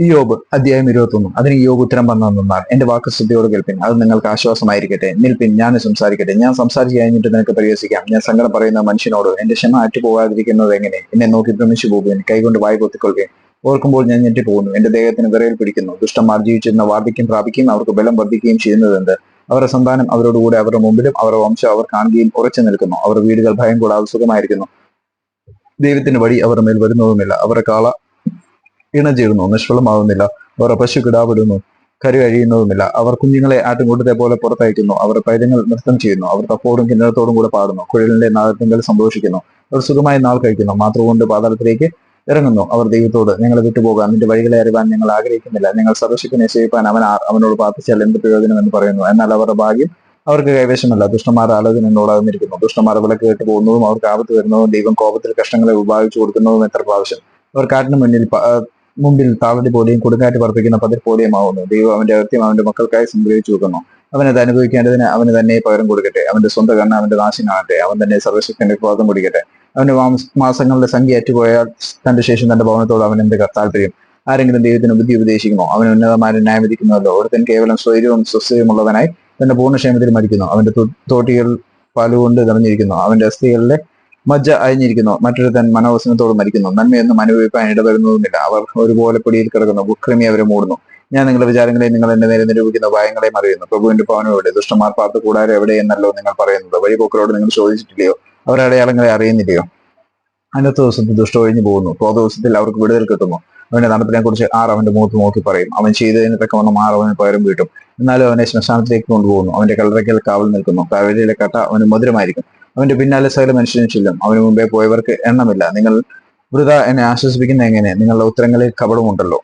യോബ് അധ്യായം ഇരുപത്തൊന്നും. അതിന് യോബ് ഉത്തരം പറഞ്ഞു നിന്നാൽ എന്റെ വാക്ക് ശ്രദ്ധയോട് കേൾപ്പിൻ. അത് നിങ്ങൾക്ക് ആശ്വാസമായിരിക്കട്ടെ. നിൽപ്പിൻ. ഞാൻ സംസാരിക്കട്ടെ. ഞാൻ സംസാരിച്ച് കഴിഞ്ഞിട്ട് നിനക്ക് പരിഹസിക്കാം. ഞാൻ സങ്കടം പറയുന്ന മനുഷ്യനോട് എന്റെ ക്ഷമ അറ്റുപോകാതിരിക്കുന്നത് എങ്ങനെ? എന്നെ നോക്കി ഭ്രമിച്ചു പോകുകയും കൈകൊണ്ട് വായി പൊത്തിക്കൊള്ളുകയും ഓർക്കുമ്പോൾ ഞാൻ ഞെട്ടിപ്പോകുന്നു. എന്റെ ദേഹത്തിന് വിറയിൽ പിടിക്കുന്നു. ദുഷ്ടന്മാർ ജീവിച്ചിരുന്ന വാർദ്ധക്യം പ്രാപിക്കുകയും അവർക്ക് ബലം വർദ്ധിക്കുകയും ചെയ്യുന്നതെന്ത്? അവരുടെ സന്താനം അവരോടുകൂടെ അവരുടെ മുമ്പിലും അവരുടെ വംശം അവർ കാണുകയും ഉറച്ചു നിൽക്കുന്നു. അവരുടെ വീടുകൾ ഭയം കൂടാതെ സുഖമായിരിക്കുന്നു. ദൈവത്തിന്റെ വഴി അവരുടെ മേൽ വരുന്നതുമില്ല. അവരുടെ കാള ഇണചേരുന്നു നിഷ്ഫലമാകുന്നില്ല. അവർ പശു കിടാവിടുന്നു കരു കഴിയുന്നതുമില്ല അവർ കുഞ്ഞുങ്ങളെ ആട്ടിൻകൂട്ടത്തെ പോലെ പുറത്തയക്കുന്നു. അവർ പൈതങ്ങൾ നൃത്തം ചെയ്യുന്നു. അവർ തപ്പോടും കിന്നരത്തോടും കൂടെ പാടുന്നു. കുഴലിന്റെ നാദത്തിങ്കൽ സന്തോഷിക്കുന്നു. അവർ സുഖമായി നാൾ കഴിക്കുന്നു. മാത്രം കൊണ്ട് പാതാളത്തിലേക്ക് ഇറങ്ങുന്നു. അവർ ദൈവത്തോട് ഞങ്ങളെ വിട്ടുപോകാൻ നിന്റെ വഴികളെ അറിവാൻ ഞങ്ങൾ ആഗ്രഹിക്കുന്നില്ല. നിങ്ങൾ സർവശക്തിനെ സേവിപ്പാൻ അവൻ അവനോട് പ്രാർത്ഥിച്ചാൽ എന്ത് പ്രയോജനം എന്ന് പറയുന്നു. എന്നാൽ അവരുടെ ഭാഗ്യം അവർക്ക് കൈവശമല്ല. ദുഷ്ടന്മാർ ആലോചന എന്നോടാകുന്നിരിക്കുന്നു ദുഷ്ടന്മാർ വിലക്ക് കേട്ട് പോകുന്നതും അവർക്ക് ആപത്ത് വരുന്നതും ദൈവം കോപത്തിൽ കഷ്ടങ്ങളെ വിഭാഗിച്ചു കൊടുക്കുന്നതും എത്ര പ്രാവശ്യം? അവർ കാട്ടിന് മുന്നിൽ മുമ്പിൽ താളടി പോലെയും കൊടുങ്കാറ്റ് പറപ്പിക്കുന്ന പതിർ പോലെയും ആവുന്നു ദൈവം അവന്റെ അകത്യം അവന്റെ മക്കൾക്കായി സംഗ്രഹിച്ചു വെക്കുന്നു. അവനത് അനുഭവിക്കേണ്ടതിന് അവന് തന്നെ പകരം കൊടുക്കട്ടെ. അവന്റെ സ്വന്തം കണ്ണ് അവന്റെ നാശം കാണട്ടെ അവൻ തന്നെ സർവശക്തന്റെ ക്രോധം കുടിക്കട്ടെ അവന്റെ മാംസ- മാസങ്ങളുടെ സംഖ്യ അറ്റുപോയാൽ തന്റെ ശേഷം തന്റെ ഭവനത്തോട് അവൻ എന്ത് താല്പര്യം ആരെങ്കിലും ദൈവത്തിന് ബുദ്ധി ഉപദേശിക്കുമോ? അവൻ ഉന്നതമായ ന്യായം വിധിക്കുന്നുവല്ലോ ഒരുത്തൻ കേവലം സ്വൈര്യവും സ്വസ്ഥയുമുള്ളവനായി തന്റെ പൂർണക്ഷേമത്തിൽ മരിക്കുന്നു. അവന്റെ തോട്ടികൾ പാലുകൊണ്ട് നിറഞ്ഞിരിക്കുന്നു. അവന്റെ അസ്ഥികളിലെ മജ്ജ അയഞ്ഞിരിക്കുന്നു. മറ്റൊരുത്തൻ മനോവസനത്തോട് മരിക്കുന്നു. നന്മയൊന്നും അനുഭവിക്കാൻ ഇടവരുന്നതുമില്ല. അവർ ഒരുപോലെ പൊടിയിൽ കിടക്കുന്നു. ബുക്രമി അവരെ മൂടുന്നു. ഞാൻ നിങ്ങളുടെ വിചാരങ്ങളെ നിങ്ങൾ എന്റെ നേരെ നിരൂപിക്കുന്ന ഭയങ്ങളെ അറിയുന്നു. പ്രഭുവിന്റെ ഭവനം എവിടെ ദുഷ്ടന്മാർ പാർത്ത കൂടാരം എവിടെ എന്നല്ലോ നിങ്ങൾ പറയുന്നത്. വഴിപോക്കരോട് നിങ്ങൾ ചോദിച്ചിട്ടില്ലയോ? അവരുടെ അടയാളങ്ങളെ അറിയുന്നില്ലയോ? അന്നത്തെ ദിവസത്തിൽ ദുഷ്ടം ഒഴിഞ്ഞു പോകുന്നു. പോ ദിവസത്തിൽ അവർക്ക് വിടുതൽ കിട്ടുന്നു. അവന്റെ നടപ്പിനെ കുറിച്ച് ആർ അവന്റെ മുഖത്ത് നോക്കി പറയും. അവൻ ചെയ്തതിന് തക്കവണ്ണം ആർ അവന് പകരം വീട്ടും. എന്നാലും അവനെ ശ്മശാനത്തിലേക്ക് കൊണ്ടുപോകുന്നു. അവന്റെ കല്ലറയ്ക്കൽ കാവൽ നിൽക്കുന്നു. കാവേരിയിലെ കട്ട അവന് മധുരമായിരിക്കും. അവന്റെ പിന്നാലെ സകല മനുഷ്യനും ചെല്ലും. അവന് മുമ്പേ പോയവർക്ക് എണ്ണമില്ല. നിങ്ങൾ വൃത എന്നെ ആശ്വസിപ്പിക്കുന്ന എങ്ങനെ നിങ്ങളുടെ ഉത്തരങ്ങളിൽ കപടമുണ്ടല്ലോ.